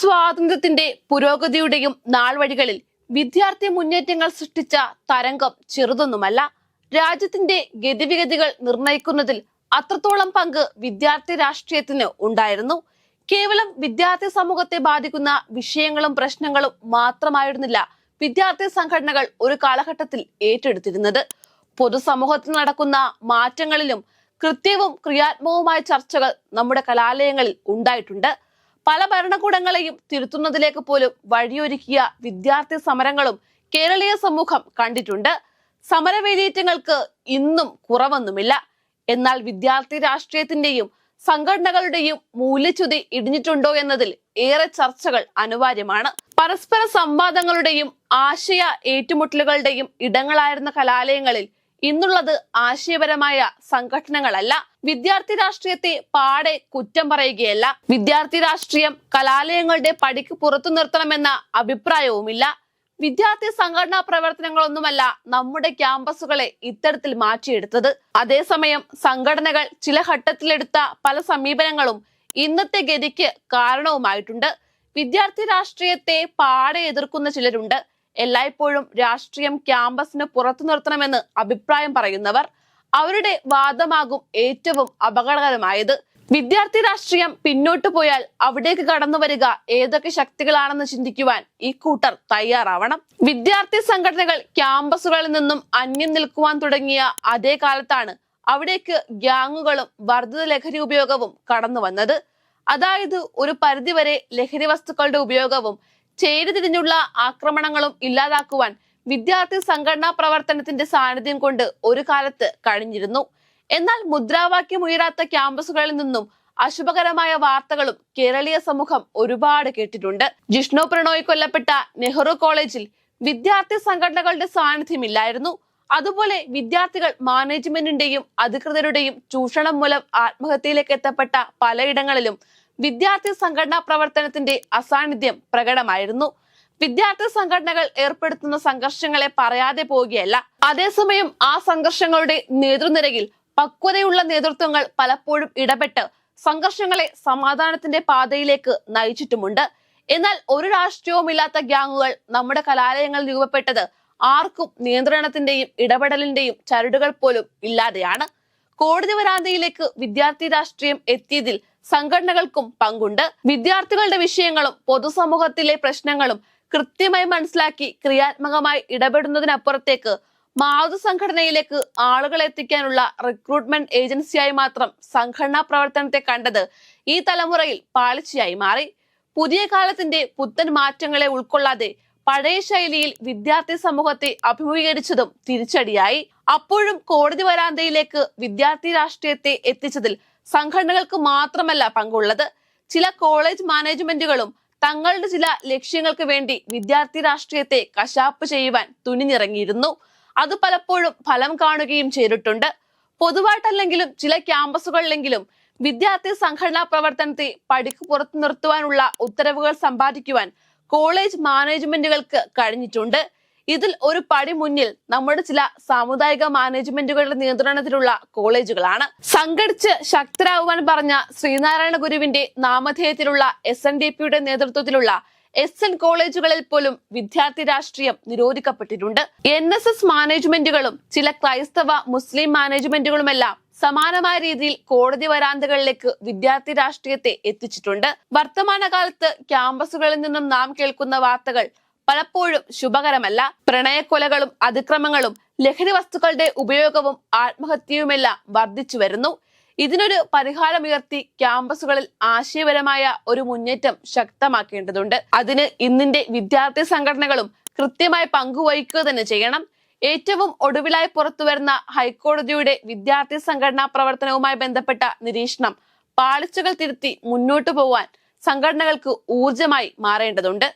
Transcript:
സ്വാതന്ത്ര്യത്തിന്റെ പുരോഗതിയുടെയും നാൾവഴികളിൽ വിദ്യാർത്ഥി മുന്നേറ്റങ്ങൾ സൃഷ്ടിച്ച തരംഗം ചെറുതൊന്നുമല്ല. രാജ്യത്തിന്റെ ഗതിവിഗതികൾ നിർണയിക്കുന്നതിൽ അത്രത്തോളം പങ്ക് വിദ്യാർത്ഥി രാഷ്ട്രീയത്തിന് ഉണ്ടായിരുന്നു. കേവലം വിദ്യാർത്ഥി സമൂഹത്തെ ബാധിക്കുന്ന വിഷയങ്ങളും പ്രശ്നങ്ങളും മാത്രമായിരുന്നില്ല വിദ്യാർത്ഥി സംഘടനകൾ ഒരു കാലഘട്ടത്തിൽ ഏറ്റെടുത്തിരുന്നത്. പൊതുസമൂഹത്തിൽ നടക്കുന്ന മാറ്റങ്ങളിലും കൃത്യവും ക്രിയാത്മകവുമായ ചർച്ചകൾ നമ്മുടെ കലാലയങ്ങളിൽ ഉണ്ടായിട്ടുണ്ട്. പല ഭരണകൂടങ്ങളെയും തിരുത്തുന്നതിലേക്ക് പോലും വഴിയൊരുക്കിയ വിദ്യാർത്ഥി സമരങ്ങളും കേരളീയ സമൂഹം കണ്ടിട്ടുണ്ട്. സമരവേലിയേറ്റങ്ങൾക്ക് ഇന്നും കുറവൊന്നുമില്ല. എന്നാൽ വിദ്യാർത്ഥി രാഷ്ട്രീയത്തിന്റെയും സംഘടനകളുടെയും മൂല്യച്യുതി ഇടിഞ്ഞിട്ടുണ്ടോ എന്നതിൽ ഏറെ ചർച്ചകൾ അനിവാര്യമാണ്. പരസ്പര സംവാദങ്ങളുടെയും ആശയ ഏറ്റുമുട്ടലുകളുടെയും ഇടങ്ങളായിരുന്ന കലാലയങ്ങളിൽ ഇന്നുള്ളത് ആശയപരമായ സംഘടനകളല്ല. വിദ്യാർത്ഥി രാഷ്ട്രീയത്തെ പാടെ കുറ്റം പറയുകയല്ല. വിദ്യാർത്ഥി രാഷ്ട്രീയം കലാലയങ്ങളുടെ പടിക്ക് പുറത്തു നിർത്തണമെന്ന അഭിപ്രായവുമില്ല. വിദ്യാർത്ഥി സംഘടനാ പ്രവർത്തനങ്ങളൊന്നുമല്ല നമ്മുടെ ക്യാമ്പസുകളെ ഇത്തരത്തിൽ മാറ്റിയെടുത്തത്. അതേസമയം സംഘടനകൾ ചില ഘട്ടത്തിലെടുത്ത പല സമീപനങ്ങളും ഇന്നത്തെ ഗതിക്ക് കാരണവുമായിട്ടുണ്ട്. വിദ്യാർത്ഥി രാഷ്ട്രീയത്തെ പാടെ എതിർക്കുന്ന ചിലരുണ്ട്. എല്ലായ്പ്പോഴും രാഷ്ട്രീയം ക്യാമ്പസിന് പുറത്തു നിർത്തണമെന്ന് അഭിപ്രായം പറയുന്നവർ അവരുടെ വാദമാകും ഏറ്റവും അപകടകരമായത്. വിദ്യാർത്ഥി രാഷ്ട്രീയം പിന്നോട്ടു പോയാൽ അവിടേക്ക് കടന്നു വരിക ഏതൊക്കെ ശക്തികളാണെന്ന് ചിന്തിക്കുവാൻ ഈ കൂട്ടർ തയ്യാറാവണം. വിദ്യാർത്ഥി സംഘടനകൾ ക്യാമ്പസുകളിൽ നിന്നും അന്യം നിൽക്കുവാൻ തുടങ്ങിയ അതേ കാലത്താണ് അവിടേക്ക് ഗ്യാങ്ങുകളും വർദ്ധിത ലഹരി ഉപയോഗവും കടന്നു വന്നത്. അതായത് ഒരു പരിധിവരെ ലഹരി വസ്തുക്കളുടെ ഉപയോഗവും ചേരിതിരിഞ്ഞുള്ള ആക്രമണങ്ങളും ഇല്ലാതാക്കുവാൻ വിദ്യാർത്ഥി സംഘടനാ പ്രവർത്തനത്തിന്റെ സാന്നിധ്യം കൊണ്ട് ഒരു കാലത്ത് കഴിഞ്ഞിരുന്നു. എന്നാൽ മുദ്രാവാക്യം ഉയരാത്ത ക്യാമ്പസുകളിൽ നിന്നും അശുഭകരമായ വാർത്തകളും കേരളീയ സമൂഹം ഒരുപാട് കേട്ടിട്ടുണ്ട്. ജിഷ്ണു പ്രണോയ് കൊല്ലപ്പെട്ട നെഹ്റു കോളേജിൽ വിദ്യാർത്ഥി സംഘടനകളുടെ സാന്നിധ്യമില്ലായിരുന്നു. അതുപോലെ വിദ്യാർത്ഥികൾ മാനേജ്മെന്റിന്റെയും അധികൃതരുടെയും ചൂഷണം മൂലം ആത്മഹത്യയിലേക്ക് എത്തപ്പെട്ട പലയിടങ്ങളിലും വിദ്യാർത്ഥി സംഘടനാ പ്രവർത്തനത്തിന്റെ അസാന്നിധ്യം പ്രകടമായിരുന്നു. വിദ്യാർത്ഥി സംഘടനകൾ ഏർപ്പെടുത്തുന്ന സംഘർഷങ്ങളെ പറയാതെ പോവുകയല്ല. അതേസമയം ആ സംഘർഷങ്ങളുടെ നേതൃനിരയിൽ പക്വതയുള്ള നേതൃത്വങ്ങൾ പലപ്പോഴും ഇടപെട്ട് സംഘർഷങ്ങളെ സമാധാനത്തിന്റെ പാതയിലേക്ക് നയിച്ചിട്ടുമുണ്ട്. എന്നാൽ ഒരു രാഷ്ട്രീയവുമില്ലാത്ത ഗ്യാങ്ങുകൾ നമ്മുടെ കലാലയങ്ങൾ രൂപപ്പെട്ടത് ആർക്കും നിയന്ത്രണത്തിന്റെയും ഇടപെടലിന്റെയും ചരടുകൾ പോലും ഇല്ലാതെയാണ്. കോടതി വരാന്തയിലേക്ക് വിദ്യാർത്ഥി രാഷ്ട്രീയം എത്തിയതിൽ സംഘടനകൾക്കും പങ്കുണ്ട്. വിദ്യാർത്ഥികളുടെ വിഷയങ്ങളും പൊതുസമൂഹത്തിലെ പ്രശ്നങ്ങളും കൃത്യമായി മനസ്സിലാക്കി ക്രിയാത്മകമായി ഇടപെടുന്നതിനപ്പുറത്തേക്ക് മാതൃ സംഘടനയിലേക്ക് ആളുകളെ എത്തിക്കാനുള്ള റിക്രൂട്ട്മെന്റ് ഏജൻസിയായി മാത്രം സംഘടനാ പ്രവർത്തനത്തെ കണ്ടത് ഈ തലമുറയിൽ പാളിച്ചയായി മാറി. പുതിയ കാലത്തിന്റെ പുത്തൻ മാറ്റങ്ങളെ ഉൾക്കൊള്ളാതെ പഴയ ശൈലിയിൽ വിദ്യാർത്ഥി സമൂഹത്തെ അഭിമുഖീകരിച്ചതും തിരിച്ചടിയായി. അപ്പോഴും കോടതി വരാന്തയിലേക്ക് വിദ്യാർത്ഥി രാഷ്ട്രീയത്തെ എത്തിച്ചതിൽ സംഘടനകൾക്ക് മാത്രമല്ല പങ്കുള്ളത്. ചില കോളേജ് മാനേജ്മെന്റുകളും തങ്ങളുടെ ചില ലക്ഷ്യങ്ങൾക്ക് വേണ്ടി വിദ്യാർത്ഥി രാഷ്ട്രീയത്തെ കശാപ്പ് ചെയ്യുവാൻ തുനിഞ്ഞിറങ്ങിയിരുന്നു. അത് പലപ്പോഴും ഫലം കാണുകയും ചെയ്തിട്ടുണ്ട്. പൊതുവായിട്ടല്ലെങ്കിലും ചില ക്യാമ്പസുകളിലെങ്കിലും വിദ്യാർത്ഥി സംഘടനാ പ്രവർത്തനത്തെ പടിക്ക് പുറത്തു നിർത്തുവാനുള്ള ഉത്തരവുകൾ സമ്പാദിക്കുവാൻ കോളേജ് മാനേജ്മെന്റുകൾക്ക് കഴിഞ്ഞിട്ടുണ്ട്. ഇതിൽ ഒരു പടി മുന്നിൽ നമ്മുടെ ചില സാമുദായിക മാനേജ്മെന്റുകളുടെ നിയന്ത്രണത്തിലുള്ള കോളേജുകളാണ്. സംഘടിച്ച് ശക്തരാകുവാൻ പറഞ്ഞ ശ്രീനാരായണ ഗുരുവിന്റെ നാമധേയത്തിലുള്ള എസ് എൻ ഡി പിയുടെ നേതൃത്വത്തിലുള്ള എസ് എൻ കോളേജുകളിൽ പോലും വിദ്യാർത്ഥി രാഷ്ട്രീയം നിരോധിക്കപ്പെട്ടിട്ടുണ്ട്. എൻ എസ് എസ് മാനേജ്മെന്റുകളും ചില ക്രൈസ്തവ മുസ്ലിം മാനേജ്മെന്റുകളുമെല്ലാം സമാനമായ രീതിയിൽ കോടതി വരാന്തകളിലേക്ക് വിദ്യാർത്ഥി രാഷ്ട്രീയത്തെ എത്തിച്ചിട്ടുണ്ട്. വർത്തമാനകാലത്ത് ക്യാമ്പസുകളിൽ നിന്നും നാം കേൾക്കുന്ന വാർത്തകൾ പലപ്പോഴും ശുഭകരമല്ല. പ്രണയക്കൊലകളും അതിക്രമങ്ങളും ലഹരി വസ്തുക്കളുടെ ഉപയോഗവും ആത്മഹത്യയുമെല്ലാം വർദ്ധിച്ചു വരുന്നു. ഇതിനൊരു പരിഹാരമുയർത്തി ക്യാമ്പസുകളിൽ ആശയപരമായ ഒരു മുന്നേറ്റം ശക്തമാക്കേണ്ടതുണ്ട്. അതിന് ഇന്നിന്റെ വിദ്യാർത്ഥി സംഘടനകളും കൃത്യമായി പങ്കുവഹിക്കുക തന്നെ ചെയ്യണം. ഏറ്റവും ഒടുവിലായി പുറത്തുവരുന്ന ഹൈക്കോടതിയുടെ വിദ്യാർത്ഥി സംഘടനാ പ്രവർത്തനവുമായി ബന്ധപ്പെട്ട നിരീക്ഷണം പാളിച്ചകൾ തിരുത്തി മുന്നോട്ടു പോവാൻ സംഘടനകൾക്ക് ഊർജമായി മാറേണ്ടതുണ്ട്.